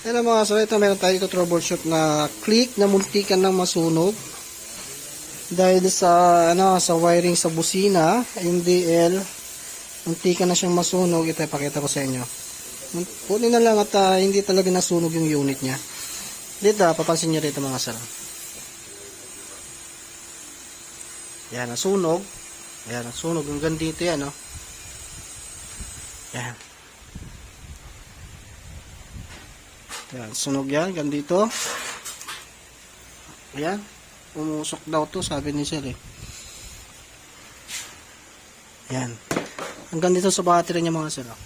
Ayan mga sir, ito meron tayo ito troubleshoot na click na muntikan ng masunog. Dahil sa ano sa wiring sa busina, MDL, muntikan na siyang masunog. Ito ipakita ko sa inyo. Kunin na lang at ah, hindi talaga nasunog yung unit niya. Dito, ah, papansin niyo rito mga sir. Yan, nasunog. Ayan, nasunog. Hanggang dito yan, oh. Yan. Yan, sunog yan, hanggang dito. Ayan. Umusok daw to, sabi ni Sir eh. Yan. Hanggang dito sa battery niya mga sir. oh.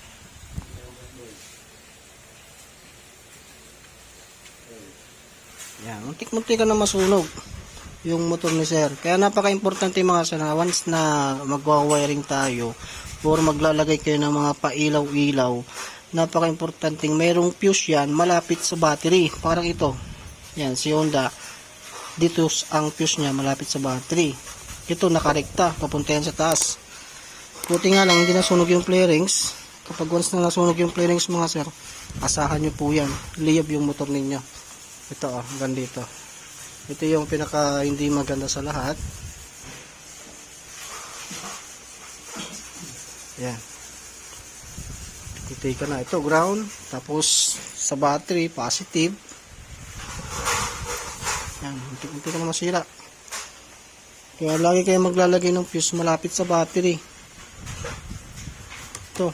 Yan, muntik-muntik ka na masunog yung motor ni sir. Kaya napaka-importante mga sir once na magwa-wiring tayo or maglalagay kayo ng mga pailaw-ilaw, napaka-importante merong fuse yan malapit sa battery. Parang ito. Yan, si Honda. Dito ang fuse niya malapit sa battery. Ito nakarekta, papunta sa taas. Buti nga lang, hindi nasunog yung flarings. Kapag once na nasunog yung flarings mga sir, asahan nyo po yan. Liyab yung motor ninyo. Ito oh, hanggang. Ito yung pinaka hindi maganda sa lahat. Yan. Ito ka na. Ito ground. Tapos sa battery, positive. Yan. Unti-unti na masira. Kaya lagi kayo maglalagay ng fuse malapit sa battery. Ito.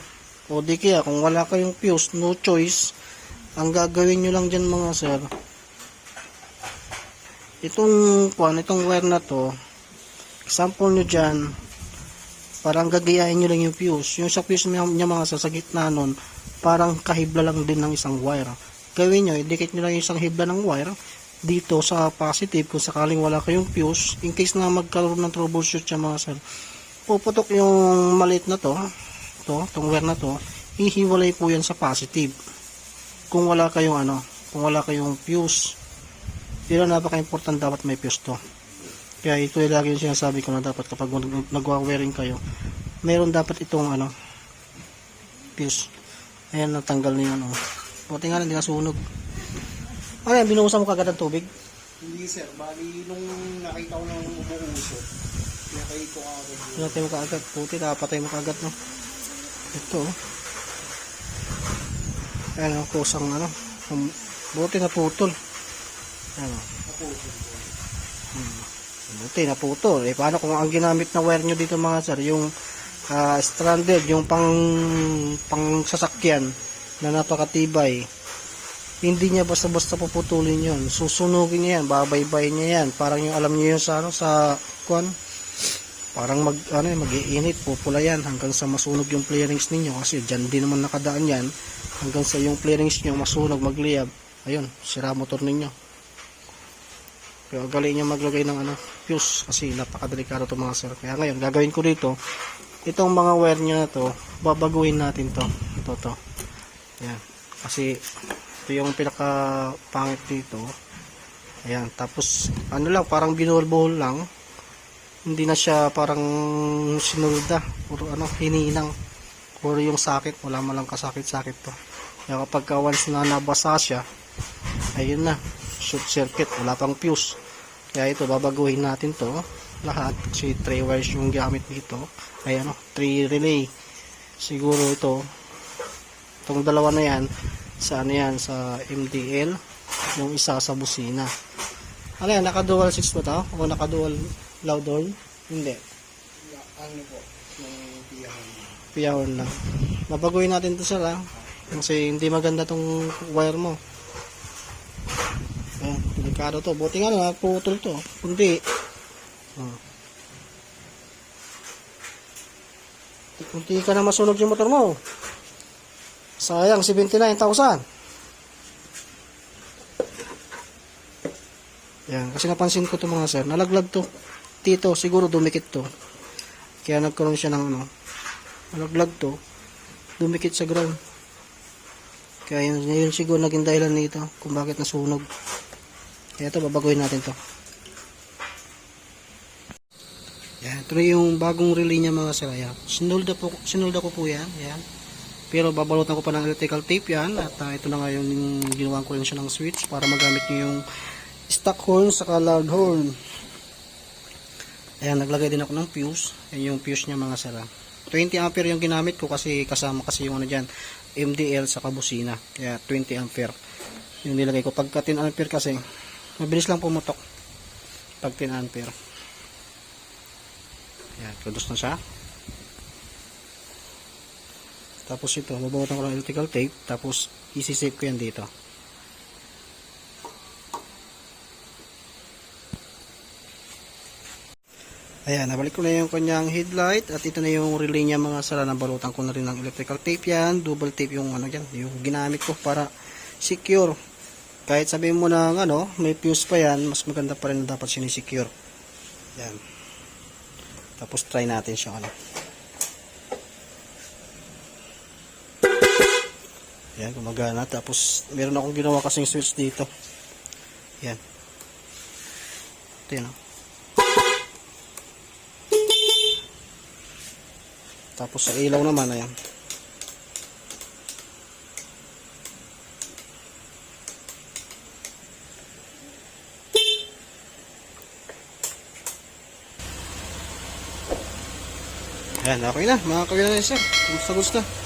O di kaya kung wala kayong fuse, no choice. Ang gagawin nyo lang dyan mga sir, itong kuan itong wire na to example nyo dyan parang gagayahin nyo lang yung fuse. Yung sa fuse niya, mga sa, sa gitna nun parang kahibla lang din ng isang wire. Gawin nyo idikit nyo lang yung isang hibla ng wire dito sa positive kung sakaling wala kayong fuse. In case na magkaroon ng troubleshoot siya mga sir puputok yung maliit na to to, tong wire na to hihiwalay po yan sa positive. Kung wala kayong ano kung wala kayong fuse. Pero napaka-important dapat may fuse to. Kaya ito yung lagi yung sinasabi ko na dapat kapag nag- nagwa-wearing kayo, meron dapat itong ano, fuse. Ayan, natanggal na yun. Oh. Buti nga hindi nasunog. Ano yan, binuhusan mo kagad ng tubig? Hindi sir, bali nung nakita ko nung umuusok, nakay ko agad yun. Pinatay mo kaagad. Puti, nakapatay mo kaagad, no? Ito, oh. Ayan, ang kusang ano. Buti na putol. Ayan, oh. Hmm. Buti na putol. Eh, paano kung ang ginamit na wire nyo dito mga sir, yung ah, stranded, yung pang, pang sasakyan na napakatibay, hindi niya basta-basta puputulin yon Susunugin niya yan, babaybayin niya yan. Parang yung alam niyo yung sa, ano, sa, kuan, parang mag ano mag-iinit pupula yan hanggang sa masunog yung flarings ninyo. Kasi diyan din naman nakadaan yan. Hanggang sa yung flarings niyo masunog magliyab. Ayun sira motor ninyo kaya galing niya maglagay ng ano fuse kasi napakadelikado to mga sir. Kaya ngayon gagawin ko dito itong mga wire niya na to babaguhin natin to. To to yan kasi ito yung pinaka pangit dito. Ayan. Tapos ano lang parang binuhol-buhol lang. Hindi na siya parang sinulda. Puro ano hininang. Puro yung sakit. Wala man lang kasakit-sakit to. Kaya kapag ka once na nabasa siya ayun na short circuit. Wala pang fuse. Kaya ito babaguhin natin to. Lahat. Kasi 3 wires yung gamit dito. Ay ano 3 relay. Siguro ito itong dalawa na yan sa ano yan sa MDL yung isa sa busina. Ano yan naka dual 6 ba to? O naka dual loud horn? Hindi. Ano po, piyahon lang. Babaguhin natin to sir ha kasi hindi maganda tong wire mo Ayan, delikado to. Buti nga lang, putol to. Kundi, oh. Kunti ka na masunog yung motor mo. Sayang, 79,000. Yan, kasi napansin ko to mga sir. Nalaglag to. Dito, siguro dumikit to. Kaya nagkaroon siya ng ano. Nalaglag to. Dumikit sa ground. Kaya yun, yun siguro naging dahilan nito kung bakit nasunog. Kaya ito, babaguhin natin to. Yan, ito na yung bagong relay niya mga sir. Ayan. Sinulda, po, sinulda ko po yan. Ayan. Pero babalutan ko pa ng electrical tape yan at ah, ito na nga yung ginawa ko rin siya ng switch para magamit nyo yung stock horn saka loud horn. Ayan, naglagay din ako ng fuse. Yan yung fuse niya mga sala. 20 ampere yung ginamit ko kasi kasama kasi yung ano dyan, MDL sa kabusina. Kaya 20 ampere yung nilagay ko. Pagka 10 ampere kasi, mabilis lang pumutok. Pag 10 ampere. Ayan, produce na siya. Tapos ito, babawasan ko ng electrical tape. Tapos, isi-save ko yan dito. Ayan, nabalik ko na yung kanyang headlight at ito na yung relay niya mga sala na balutan ko na rin ng electrical tape yan. Double tape yung ano dyan, yung ginamit ko para secure. Kahit sabihin mo na ano, may fuse pa yan, mas maganda pa rin na dapat sinisecure. Yan. Tapos try natin siya ano. Yan, gumagana. Tapos meron akong ginawa kasing switch dito. Yan. Ito yan. Tapos sa ilaw naman, ayan. Ayan, okay na. Mga kawilan na sir. Gusto gusto.